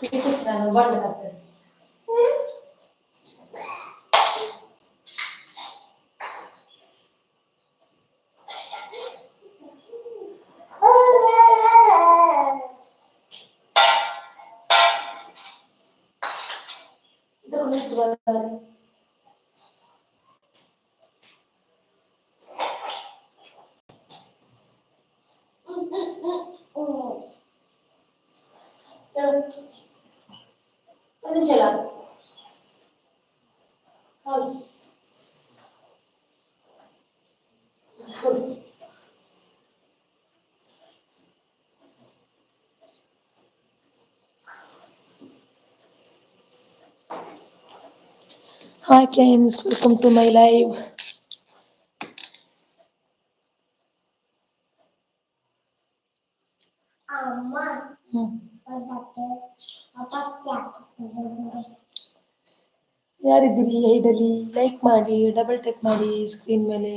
తీసుకొచ్చినాను బండ్లు Thank you. ಒಂದು ನಿಮಿಷ ಹೌದು ಹೌದು hi friends welcome to my live ಯಾರಿದ್ದೀರಿ ಲೈಕ್ ಮಾಡಿ ಡಬಲ್ ಟೆಕ್ ಮಾಡಿ ಸ್ಕ್ರೀನ್ ಮೇಲೆ.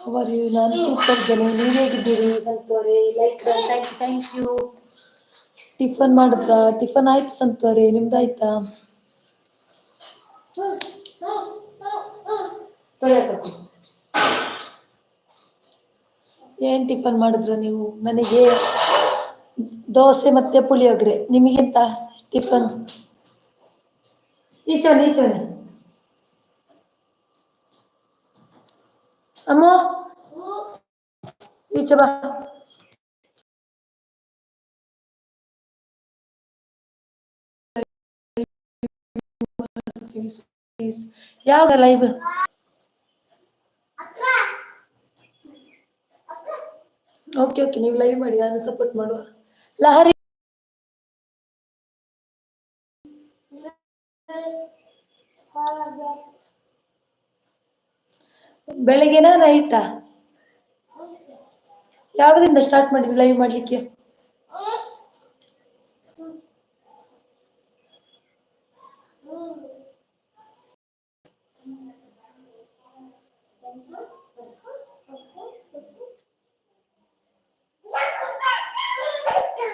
ಅವರು ನಾನು ಸೂಪರ್ ಇದ್ದೇನೆ ನೀವು ಹೇಗಿದ್ದೀರಿ? ಸಂತೋರೆ like thank you thank you tiffin ಮಾಡಿದ್ರ? ಟಿಫನ್ ಆಯ್ತು ಸಂತೋರೆ ನಿಮ್ದಾಯ್ತಾ? ಆಯ್ತಾ ಏನ್ ಟಿಫನ್ ಮಾಡಿದ್ರ ನೀವು? ನನಗೆ ದೋಸೆ ಮತ್ತೆ ಪುಳಿಯೋಗರೆ. ನಿಮಗೆಂತ ಟಿಫನ್? ಈಚೆ ಬನ್ನಿ ಈಚೆ ಬನ್ನಿ ಅಮ್ಮು ಈಚೆ ಬಾ. ಯಾವಾಗ ಲೈವ್ ಓಕೆ ಓಕೆ ನೀವು ಲೈವ್ ಮಾಡಿ, ನಾನು ಸಪೋರ್ಟ್ ಮಾಡುವ. ಲಹರಿ ಬೆಳಗ್ಗೆನಾ ನೈಟಾ ಯಾವದಿಂದ ಸ್ಟಾರ್ಟ್ ಮಾಡಿದ್ರಿ ಲೈವ್ ಮಾಡ್ಲಿಕ್ಕೆ?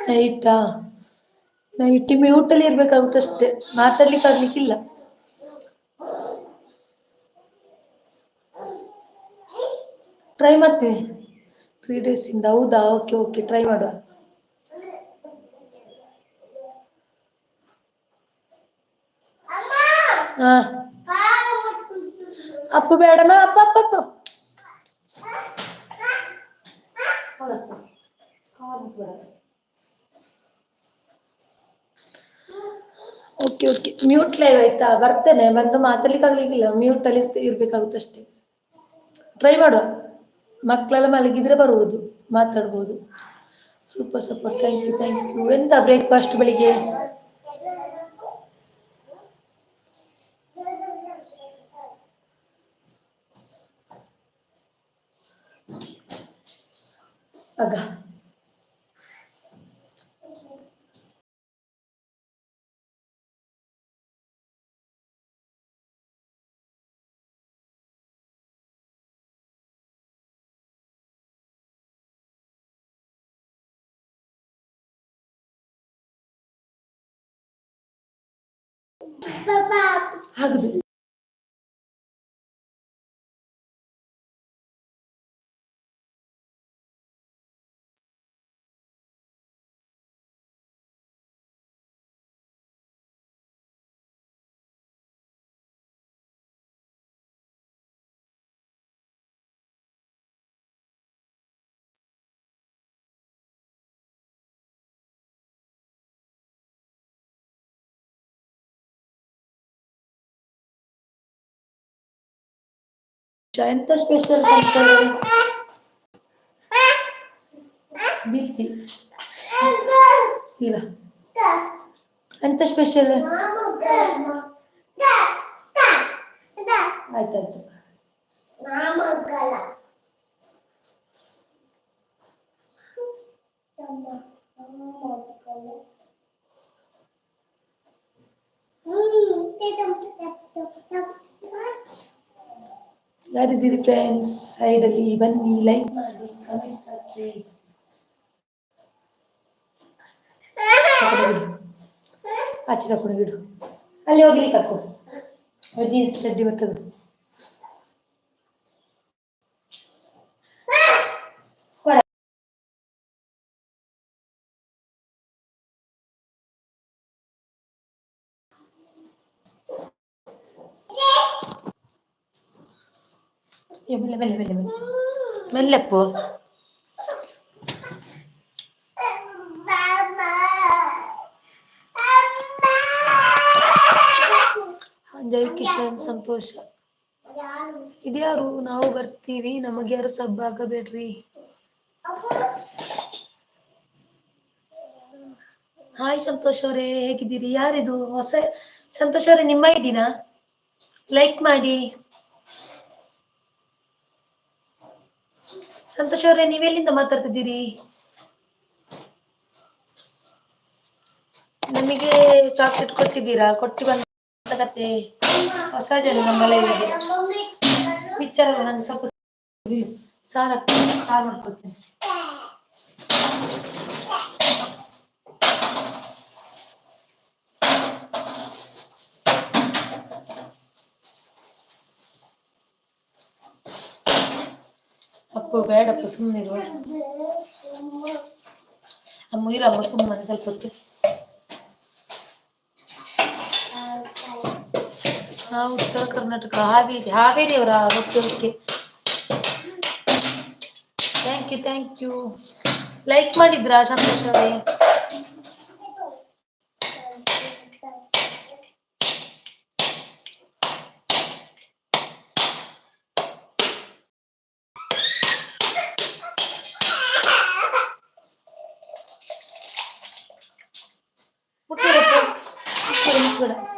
ನೈಟಾ ನೈಟ್ ಮ್ಯೂಟಲ್ಲಿ ಇರ್ಬೇಕಾಗುತ್ತಷ್ಟೇ ಮಾತಾಡ್ಲಿಕ್ಕೆ ಆಗ್ಲಿಕ್ಕಿಲ್ಲ. ಟ್ರೈ ಮಾಡ್ತೀನಿ. ತ್ರೀ ಡೇಸ್ ಇಂದ ಹೌದಾ ಓಕೆ ಓಕೆ ಟ್ರೈ ಮಾಡುವ ಹಾ ಅಪ್ಪು ಬೇಡಮ್ಮ ಅಪ್ಪ ಅಪ್ಪ ಅಪ್ಪ ಓಕೆ ಓಕೆ ಮ್ಯೂಟ್ ಲೈವ್ ಆಯ್ತಾ ಬರ್ತೇನೆ ಬಂದು ಮಾತಾಡ್ಲಿಕ್ಕೆ ಆಗ್ಲಿಕ್ಕಿಲ್ಲ ಮ್ಯೂಟ್ ಅಲ್ಲಿ ಇರ್ಬೇಕಾಗುತ್ತೆ ಅಷ್ಟೇ ಟ್ರೈ ಮಾಡುವ ಮಕ್ಕಳೆಲ್ಲ ಮಲಗಿದ್ರೆ ಬರುವುದು ಮಾತಾಡ್ಬೋದು. Super super thank you thank you ಎಂತ ಬ್ರೇಕ್ಫಾಸ್ಟ್ ಬೆಳಿಗ್ಗೆ? ಆಗ. 아빠. 그치. ಆಗುದು ಎಂತ ಸ್ಪೆಷಲ್ ಬೀಳ್ತಿ ಇಲ್ಲ ಎಂತ ಸ್ಪೆಷಲ್ ಆಯ್ತಾಯ್ತು ಯಾರಿದ್ದೀರಿ ಫ್ರೆಂಡ್ಸ್ ಸೈಡಲ್ಲಿ ಬನ್ನಿ ಲೈಕ್ ಮಾಡಿ ಕಮೆಂಟ್ಸ್ ಹಾಕಿ ಆಚೆ ಅಲ್ಲಿ ಹೋಗ್ಲಿಕ್ಕೆ ಹಾಕು ಜೀನ್ಸ್ ಸಡ್ಡಿ ಮತ್ತದು മെല്ലെ മെല്ലെ മെല്ലെ ಮೆಲ್ಲಪ್ಪು ಜೈ ಕಿಶನ್, ಸಂತೋಷ. ಇದ್ಯಾರು? ನಾವು ಬರ್ತೀವಿ. ನಮಗೆ ಯಾರು ಸಬ್ ಆಗಬೇಡ್ರಿ. ಹಾಯ್ ಸಂತೋಷ್ ಅವರೇ, ಹೇಗಿದ್ದೀರಿ? ಯಾರಿದು? ಹೊಸ ಸಂತೋಷ್ ಅವರೇ, ನಿಮ್ಮ ಇದ್ದೀನಾ ಲೈಕ್ ಮಾಡಿ. ಸಂತೋಷ್ ಅವರೇ ನೀವೆಲ್ಲಿಂದ ಮಾತಾಡ್ತಿದ್ದೀರಿ? ನಮಗೆ ಚಾಕ್ಲೇಟ್ ಕೊಟ್ಟಿದ್ದೀರಾ? ಕೊಟ್ಟಿ ಬಂದ ಹೊಸ ಜನ ನಮ್ಮ ಲೈವ್ಗೆ ಪಿಕ್ಚರ್ ನಾನು ಸ್ವಲ್ಪ ಸಾರ್ ಸಾರ್ ಮಾಡ್ಕೊಳ್ತೇನೆ ಅಪ್ಪು ಬೇಡಪ್ಪ ಸುಮ್ಮನೆ ಅಮ್ಮ ಇರಮ್ಮ ಸುಮ್ಮನೆ ಸ್ವಲ್ಪ ಹೊತ್ತು. ನಾವು Uttara Karnataka, Haveri, ಹಾವೇರಿಯವರ okay okay thank you thank you like ಮಾಡಿದ್ರಾ ಸಂತೋಷ್ ಅವರೇ? sola.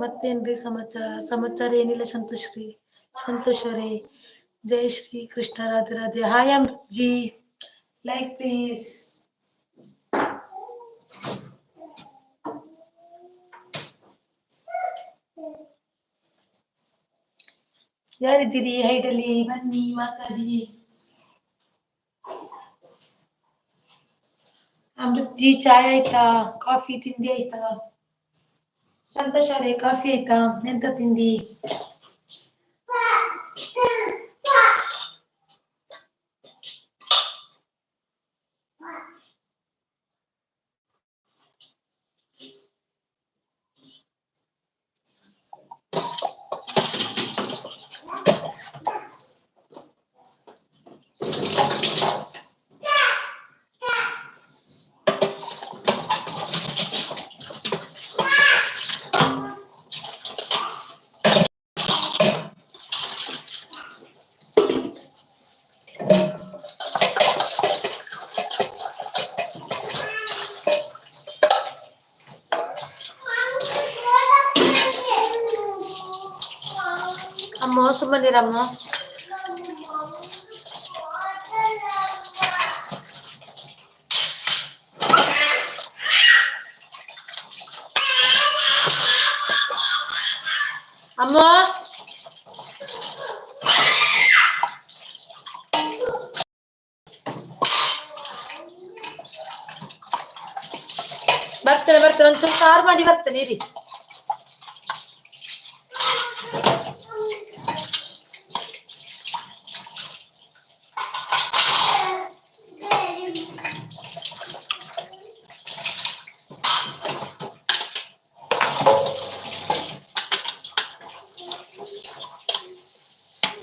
ಮತ್ತೇನ್ರಿ ಸಮಾಚಾರ ಸಮಾಚಾರ ಏನಿಲ್ಲ ಸಂತೋಷ್ರಿ ಸಂತೋಷ ಅವರೇ ಜೈ Shri Krishna Radhe Radhe hi Amrit ji like please ಯಾರಿದ್ದೀರಿ ಹೈಡಲ್ಲಿ ಬನ್ನಿ ಮಾತಾಡಿ ಅಮೃತ್ ಜಿ ಚಾಯ್ ಆಯ್ತಾ ಕಾಫಿ ತಿಂಡಿ ಆಯ್ತಾ సంతోషాలేఖ ఫీత ఎంత తిండి ತಿಂಡಿ ಅಮ್ಮ? ಬರ್ತನೆ ಬರ್ತೇನೆ ಬರ್ತೇನೆ ಸ್ವಲ್ಪ ಸಾರು ಮಾಡಿ ಬರ್ತೇನೆ ಇರಿ.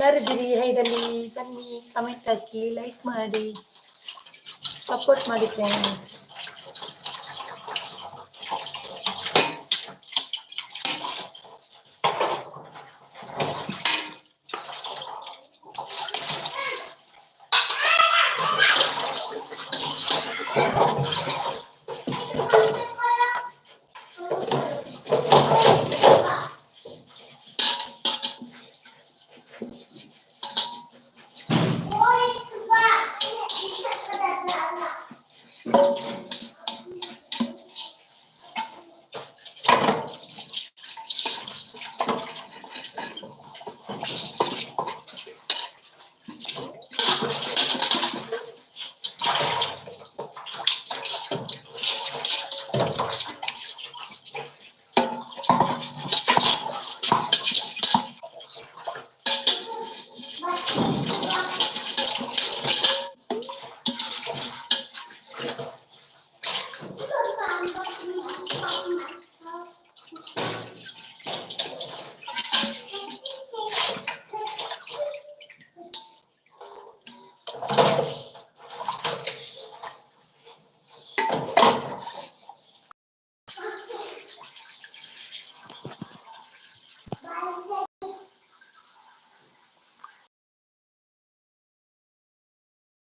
ಯಾರಿದ್ದೀರಿ ಹೈದಲ್ಲಿ. ಬನ್ನಿ ಕಮೆಂಟ್ ಹಾಕಿ ಲೈಕ್ ಮಾಡಿ ಸಪೋರ್ಟ್ ಮಾಡಿ ಫ್ರೆಂಡ್ಸ್